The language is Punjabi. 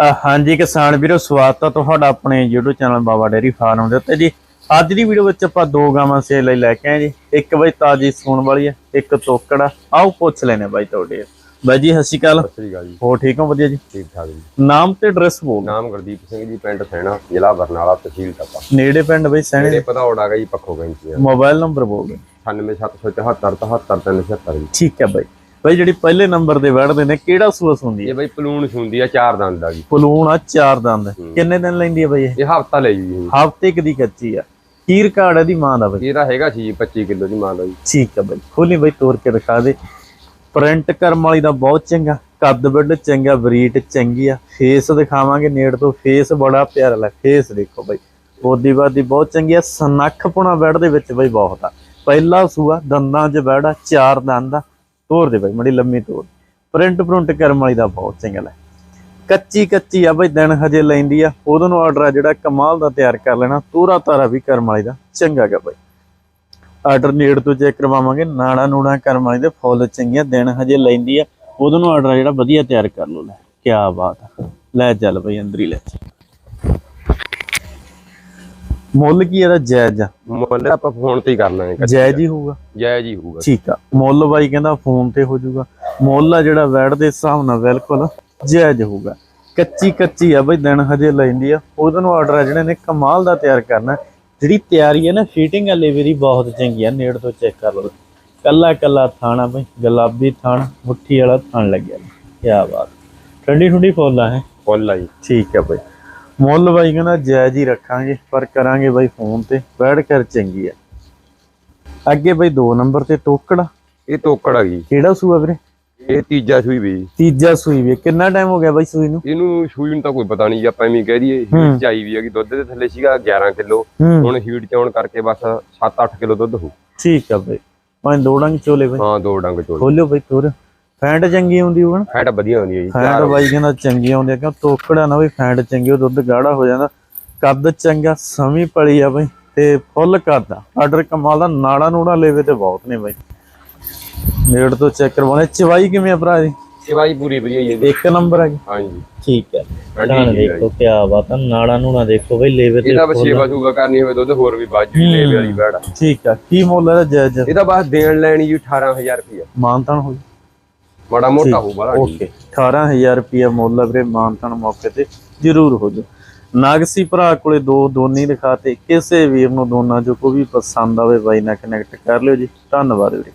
ਹਾਂਜੀ ਕਿਸਾਨ ਵੀਰੋ ਸਵਾਗਤ ਹੈ ਤੁਹਾਡਾ ਆਪਣੇ YouTube channel Baba dairy farm ਦੇ ਉੱਤੇ ਜੀ। ਅੱਜ ਦੀ ਵੀਡੀਓ ਵਿੱਚ ਆਪਾਂ ਦੋ ਗਾਵਾਂ ਸੇਲ ਲਈ ਲੈ ਕੇ ਆਏ ਜੀ। ਇੱਕ ਬਈ ਤਾਜੀ ਸੂਣ ਵਾਲੀ ਹੈ ਇੱਕ ਤੋਕੜਾ ਆਓ ਪੁੱਛ ਲੈਨੇ ਬਾਈ ਤੁਹਾਡੇ। ਬਾਈ ਜੀ ਸਤਿ ਸ਼੍ਰੀ ਅਕਾਲ। ਸਤਿ ਸ੍ਰੀ ਅਕਾਲ ਜੀ। ਹੋ ਠੀਕ ਹੋ? ਵਧੀਆ ਜੀ? ਠੀਕ ਠਾਕ ਜੀ। ਨਾਮ ਤੇ ਐਡਰੈਸ ਬੋਲ ਨਾਮ ਗੁਰਦੀਪ ਸਿੰਘ ਜੀ ਪਿੰਡ ਸੈਣਾ ਜ਼ਿਲ੍ਹਾ ਬਰਨਾਲਾ ਤਹਿਸੀਲ ਟੱਪਾ। ਨੇੜੇ ਪਿੰਡ ਬਈ ਸੈਣੇ ਮੇਰੇ ਪਧੌੜ ਗਈ ਪੱਖੋ ਗੈਂਚੀਆਂ ਮੋਬਾਈਲ ਨੰਬਰ ਬੋਲ ਦਿਓ। 98774 77376 ਜੀ। ਠੀਕ ਹੈ ਬਾਈ। ਬਾਈ ਜਿਹੜੀ ਪਹਿਲੇ ਨੰਬਰ ਦੇ ਵੜਦੇ ਨੇ ਕਿਹੜਾ ਸੂਆ ਹੁੰਦੀ ਹੈ? ਇਹ ਬਈ ਪਲੂਣ ਸੁੰਦੀ ਆ ਚਾਰ ਦੰਦ ਆ ਜੀ। ਪਲੂਣ ਆ ਚਾਰ ਦੰਦ। ਕਿੰਨੇ ਦਿਨ ਲੈਂਦੀ ਹੈ ਬਾਈ ਇਹ? ਇਹ ਹਫਤਾ ਲੈ ਜੀ ਹਫ਼ਤੇ ਕਦੀ ਕੱਚੀ ਆ। ਕੀਰ ਕਾੜ ਇਹਦੀ ਮਾਂ ਦਾ ਬਾਈ। ਇਹਦਾ ਹੈਗਾ ਸੀ 25 ਕਿਲੋ ਦੀ ਮਾਲ ਆ ਜੀ। ਠੀਕ ਹੈ ਬਾਈ। ਖੋਲੀ ਬਾਈ ਤੋੜ ਕੇ ਦਿਖਾ ਦੇ। ਪ੍ਰਿੰਟ ਕਰਮ ਵਾਲੀ ਦਾ ਬਹੁਤ ਚੰਗਾ। ਕੱਦ ਵੱਡ ਚੰਗਾ ਬਰੀਟ ਚੰਗੀ ਆ। ਫੇਸ ਦਿਖਾਵਾਂਗੇ ਨੇੜ ਤੋਂ। ਫੇਸ ਬੜਾ ਪਿਆਰਾ ਲੱਗ ਫੇਸ ਦੇਖੋ ਬਾਈ। ਬੋਦੀ ਬਾਦੀ ਬਹੁਤ ਚੰਗੀ ਆ। ਸਨੱਖ ਪੁਣਾ ਬੈੜ ਦੇ ਵਿੱਚ ਬਾਈ ਬਹੁਤ ਆ। ਪਹਿਲਾ ਸੂਆ ਦੰਦਾਂ 'ਚ ਬੈੜ ਆ ਚਾਰ ਦੰਦ ਆ। ਤੋੜ ਦੇ ਬਾਈ, ਮੜੀ ਲੰਮੀ ਤੋੜ ਪ੍ਰਿੰਟ ਪ੍ਰਿੰਟ ਕਰਮ ਵਾਲੀ ਦਾ ਬਹੁਤ ਚੰਗਾ ਲੈ ਕੱਚੀ ਕੱਚੀ ਆ ਬਾਈ, ਦਿਨ ਹਜੇ ਲੈਂਦੀ ਆ। ਉਹਦੋਂ ਨੂੰ ਆਰਡਰ ਆ ਜਿਹੜਾ ਕਮਾਲ ਦਾ ਤਿਆਰ ਕਰ ਲੈਣਾ, ਤੂਰਾ ਤਾਰਾ ਵੀ ਕਰਮ ਵਾਲੀ ਦਾ। ਚੰਗਾ ਗਾ ਬਾਈ। ਆਰਡਰ ਨੇੜ ਤੋਂ ਚੈੱਕ ਕਰਵਾਵਾਂਗੇ, ਨਾੜਾ ਨੂੜਾ ਕਰਮ ਵਾਲੀ ਦੇ ਫੁੱਲ ਚੰਗੀਆਂ, ਦਿਨ ਹਜੇ ਲੈਂਦੀ ਆ। ਉਦੋਂ ਨੂੰ ਆਰਡਰ ਜਿਹੜਾ ਵਧੀਆ ਤਿਆਰ ਕਰ ਲਓ ਲੈ। ਕੀ ਬਾਤ ਲੈ ਚੱਲ ਬਈ, ਅੰਦਰ ਹੀ ਲੈ ਚੱਲ। ਮੁੱਲ ਕੀ ਇਹਦਾ ਜਾਇਜ਼? ਆ ਮੁੱਲ ਆਪਾਂ ਫੋਨ ਤੇ ਹੀ ਕਰਨਾ ਹੈ ਜਾਇਜ਼ ਹੀ ਹੋਊਗਾ। ਜਾਇਜ਼ ਹੀ ਹੋਊਗਾ। ਠੀਕ ਆ। ਮੁੱਲ ਬਾਈ ਕਹਿੰਦਾ ਫੋਨ ਤੇ ਹੋ ਜਾਊਗਾ। ਮੁੱਲ ਆ ਜਿਹੜਾ ਵੈਟ ਦੇ ਹਿਸਾਬ ਨਾਲ ਬਿਲਕੁਲ ਜਾਇਜ਼ ਹੋਊਗਾ। ਕੱਚੀ ਕੱਚੀ ਆ ਬਈ ਦਿਨ ਹਜੇ ਲੈਂਦੀ ਆ। ਉਹਦੋਂ ਨੂੰ ਆਰਡਰ ਆ ਜਿਹੜੇ ਨੇ ਕਮਾਲ ਦਾ ਤਿਆਰ ਕਰਨਾ। ਜਿਹੜੀ ਤਿਆਰੀ ਹੈ ਨਾ ਫਿਟਿੰਗ ਵਾਲੇ ਵੀਰੀ ਬਹੁਤ ਚੰਗੀ ਆ। ਨੇੜ ਤੋਂ ਚੈੱਕ ਕਰ ਲਓ। ਕੱਲਾ ਕੱਲਾ ਥਾਣਾ ਬਈ ਗੁਲਾਬੀ ਥਾਣ ਮੁੱਠੀ ਵਾਲਾ ਥਾਣ ਲੱਗਿਆ। ਕੀ ਬਾਤ। ਠੰਡੀ ਠੰਡੀ ਫੁੱਲ ਆ ਹੈ। ਫੁੱਲ ਆ ਜੀ। ਠੀਕ ਹੈ ਬਈ। ਮੁੱਲ ਬਾਈ ਕਹਿੰਦਾ ਜਾਇਜ਼ ਹੀ ਰੱਖਾਂਗੇ ਪਰ ਕਰਾਂਗੇ ਬਾਈ ਫੋਨ ਤੇ ਬੈਠ ਕਰ ਚੰਗੀ ਆ। ਅੱਗੇ ਬਾਈ 2 ਨੰਬਰ ਤੇ ਟੋਕੜਾ ਇਹ ਤੋਕੜ ਆ ਗਈ ਕਿਹੜਾ ਸੂਆ ਵੀਰੇ? ਇਹ ਤੀਜਾ ਸੂਈ ਵੀ। ਤੀਜਾ ਸੂਈ ਵੀ। ਕਿੰਨਾ ਟਾਈਮ ਹੋ ਗਿਆ ਬਾਈ ਸੂਈ ਨੂੰ? ਇਹਨੂੰ ਸੂਈ ਨੂੰ ਤਾਂ ਕੋਈ ਪਤਾ ਨਹੀਂ ਆਪਾਂ ਐਵੇਂ ਕਹਿ ਦਈਏ ਹੀਟ ਚ ਆਈ ਵੀ ਹੈਗੀ ਦੁੱਧ ਦੇ ਥੱਲੇ ਸੀਗਾ 11 ਕਿਲੋ। ਹੁਣ ਹੀਟ ਚ ਆਉਣ ਕਰਕੇ ਬਸ 7-8 ਕਿਲੋ ਦੁੱਧ ਹੋ ਠੀਕ ਆ ਬਾਈ। ਮੈਂ ਦੋ ਡੰਗ ਚੋਲੇ ਬਾਈ। ਹਾਂ ਦੋ ਡੰਗ ਚੋਲ। ਖੋਲਿਓ ਬਾਈ ਤੋਰ। ਫੈਂਟ ਚੰਗੀ ਹੁੰਦੀ ਹੋਣ ਫੈਟ ਵਧੀਆ ਹੁੰਦੀ ਹੈ ਜੀ ਫੈਂਟ ਬਾਈ ਕਹਿੰਦਾ ਚੰਗੀ ਆਉਂਦੀ ਆ ਕਿਉਂ ਤੋਕੜਾ ਨਾ ਬਈ ਫੈਂਟ ਚੰਗੀ ਉਹ ਦੁੱਧ ਗਾੜਾ ਹੋ ਜਾਂਦਾ। ਕੱਦ ਚੰਗਾ ਸਮੀ ਪਲੀ ਆ ਬਾਈ ਤੇ ਫੁੱਲ ਆ। ਆਰਡਰ ਕਮਾਲ ਦਾ ਨਾੜਾ ਨੂੜਾ ਲੈਵੇ ਤੇ ਬਹੁਤ ਨੇ ਬਾਈ। ਨੇੜ ਤੋਂ ਚੈੱਕ ਕਰਵਾਉਣੇ। ਚਵਾਈ ਕਿਵੇਂ ਆ ਭਰਾ ਜੀ ਸੇਵਾਈ ਪੂਰੀ ਵਧੀਆ ਜੀ। ਇੱਕ ਨੰਬਰ ਆ ਜੀ? ਹਾਂਜੀ। ਠੀਕ ਹੈ ਧਾਨ ਹੈ ਦੇਖੋ ਕੀ ਬਾਤ ਆ ਨਾੜਾ ਨੂੜਾ ਦੇਖੋ ਬਈ ਲੈਵੇ ਤੇ ਇਹਦਾ ਬਸ ਸੂਗਾ ਕਰਨੀ ਹੋਵੇ ਦੁੱਧ ਹੋਰ ਵੀ ਬਾਜੂ ਹੀ ਲੈ ਵਾਲੀ ਬੈੜ। ਠੀਕ ਆ। ਕੀ ਮੁੱਲ ਹੈ ਜਾਇਜ਼ ਇਹਦਾ ਬਸ ਦੇਣ ਲੈਣੀ ਜੀ 18000 ਰੁਪਇਆ ਮਾਨਤਾਨ ਹੋਈ ਮਾੜਾ ਮੋਟਾ ਹੋਊ ਬਾਲਾ ਓਕੇ। 18000 ਰੁਪਿਆ ਮੁੱਲ ਆ ਵੀਰੇ ਮਾਨਤਾਨ ਮੌਕੇ ਤੇ ਜ਼ਰੂਰ ਹੋ ਜਾ ਨਾਗਸੀ ਭਰਾ ਕੋਲੇ ਦੋ ਦੋਨੀ ਦਿਖਾਤੇ ਕਿਸੇ ਵੀਰ ਨੂੰ ਦੋਨਾਂ ਚੋਂ ਕੋਈ ਵੀ ਪਸੰਦ ਆਵੇ ਬਾਈ ਨਾਲ ਕਨੈਕਟ ਕਰ ਲਿਓ ਜੀ। ਧੰਨਵਾਦ ਵੀਰੇ।